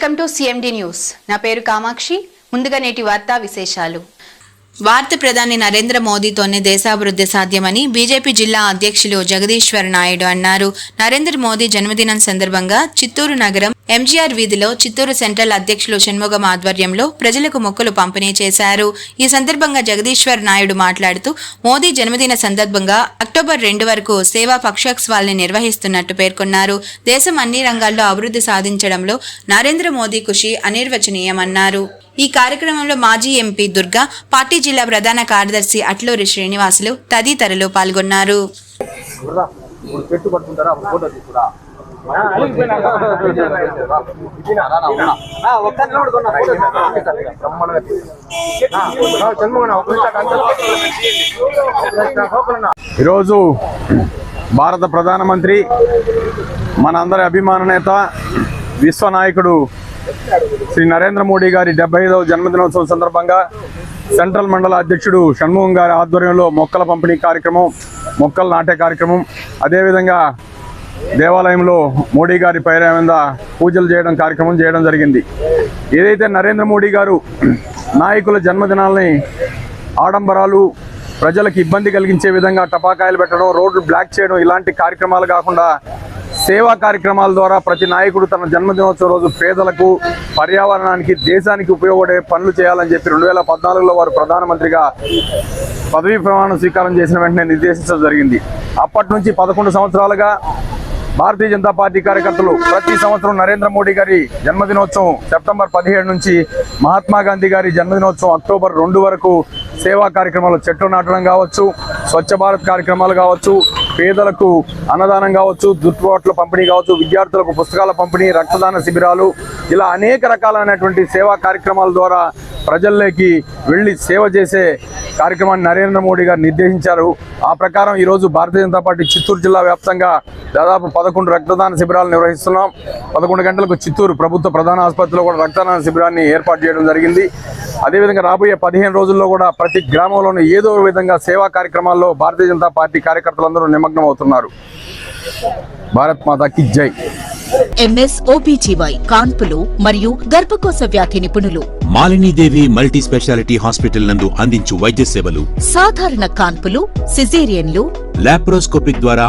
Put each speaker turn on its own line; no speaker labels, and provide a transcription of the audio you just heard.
Welcome to CMD news నా పేరు కామాక్షి. ముందుగా నేటి వార్తా విశేషాలు. భారత ప్రధాని నరేంద్ర మోదీతోనే దేశాభివృద్ధి సాధ్యమని బీజేపీ జిల్లా అధ్యక్షులు జగదీశ్వర్ నాయుడు అన్నారు. నరేంద్ర మోదీ జన్మదినం సందర్భంగా చిత్తూరు నగరం ఎంజీఆర్ వీధిలో చిత్తూరు సెంట్రల్ అధ్యక్షులు షణ్ముగం ఆధ్వర్యంలో ప్రజలకు మొక్కులు పంపిణీ చేశారు. ఈ సందర్భంగా జగదీశ్వర్ నాయుడు మాట్లాడుతూ మోదీ జన్మదిన సందర్భంగా అక్టోబర్ రెండు వరకు సేవా పక్షోత్సవాల్ని నిర్వహిస్తున్నట్టు పేర్కొన్నారు. దేశం అన్ని రంగాల్లో అభివృద్ధి సాధించడంలో నరేంద్ర మోదీ కృషి అనిర్వచనీయమన్నారు. ఈ కార్యక్రమంలో మాజీ ఎంపీ దుర్గా పార్టీ జిల్లా ప్రధాన కార్యదర్శి అట్లూరి శ్రీనివాసులు తదితరులు పాల్గొన్నారు.
ఈరోజు భారత ప్రధానమంత్రి మనందరి అభిమాన నేత విశ్వనాయకుడు శ్రీ నరేంద్ర మోడీ గారి డెబ్బై ఐదవ జన్మదినోత్సవం సందర్భంగా సెంట్రల్ మండల అధ్యక్షుడు షణ్ముఖం గారి ఆధ్వర్యంలో మొక్కల పంపిణీ కార్యక్రమం మొక్కలు నాటే కార్యక్రమం అదేవిధంగా దేవాలయంలో మోడీ గారి పైర మీద పూజలు చేయడం కార్యక్రమం చేయడం జరిగింది. ఏదైతే నరేంద్ర మోడీ గారు నాయకుల జన్మదినాలని ఆడంబరాలు ప్రజలకు ఇబ్బంది కలిగించే విధంగా టపాకాయలు పెట్టడం రోడ్లు బ్లాక్ చేయడం ఇలాంటి కార్యక్రమాలు కాకుండా సేవా కార్యక్రమాల ద్వారా ప్రతి నాయకుడు తన జన్మదినోత్సవం రోజు పేదలకు పర్యావరణానికి దేశానికి ఉపయోగపడే పనులు చేయాలని చెప్పి రెండు వేల పద్నాలుగులో వారు ప్రధానమంత్రిగా పదవీ ప్రమాణం స్వీకారం చేసిన వెంటనే నిర్దేశించడం జరిగింది. అప్పటి నుంచి పదకొండు సంవత్సరాలుగా భారతీయ జనతా పార్టీ కార్యకర్తలు ప్రతి సంవత్సరం నరేంద్ర మోడీ గారి జన్మదినోత్సవం సెప్టెంబర్ పదిహేడు నుంచి మహాత్మా గాంధీ గారి జన్మదినోత్సవం అక్టోబర్ రెండు వరకు సేవా కార్యక్రమాలు చెట్లు నాటడం కావచ్చు స్వచ్ఛ భారత్ కార్యక్రమాలు కావచ్చు పేదలకు అన్నదానం కావచ్చు దుట్టుబాట్ల పంపిణీ కావచ్చు విద్యార్థులకు పుస్తకాల పంపిణీ రక్తదాన శిబిరాలు ఇలా అనేక రకాలైనటువంటి సేవా కార్యక్రమాల ద్వారా ప్రజల్లోకి వెళ్ళి సేవ చేసే కార్యక్రమాన్ని నరేంద్ర మోడీ గారు నిర్దేశించారు. ఆ ప్రకారం ఈరోజు భారతీయ జనతా పార్టీ చిత్తూరు జిల్లా వ్యాప్తంగా దాదాపు పదకొండు రక్తదాన శిబిరాలు నిర్వహిస్తున్నాం. పదకొండు గంటలకు చిత్తూరు ప్రభుత్వ ప్రధాన ఆసుపత్రిలో కూడా రక్తదాన శిబిరాన్ని ఏర్పాటు చేయడం జరిగింది. అదేవిధంగా రాబోయే పదిహేను రోజుల్లో కూడా ప్రతి గ్రామంలోనూ ఏదో ఒక విధంగా సేవా కార్యక్రమాల్లో భారతీయ జనతా పార్టీ కార్యకర్తలందరూ నిమగ్నం అవుతున్నారు. భారత్ మాతాకి జై.
ఎంఎస్ ఓబీజీవై కాన్పులు మరియు గర్భకోశ వ్యాధి నిపుణులు.
మాలినీదేవి మల్టీ స్పెషాలిటీ హాస్పిటల్ నందు అందించు వైద్య సేవలు.
సాధారణ కాన్పులు సిజేరియన్లు.
లాప్రోస్కోపిక్ ద్వారా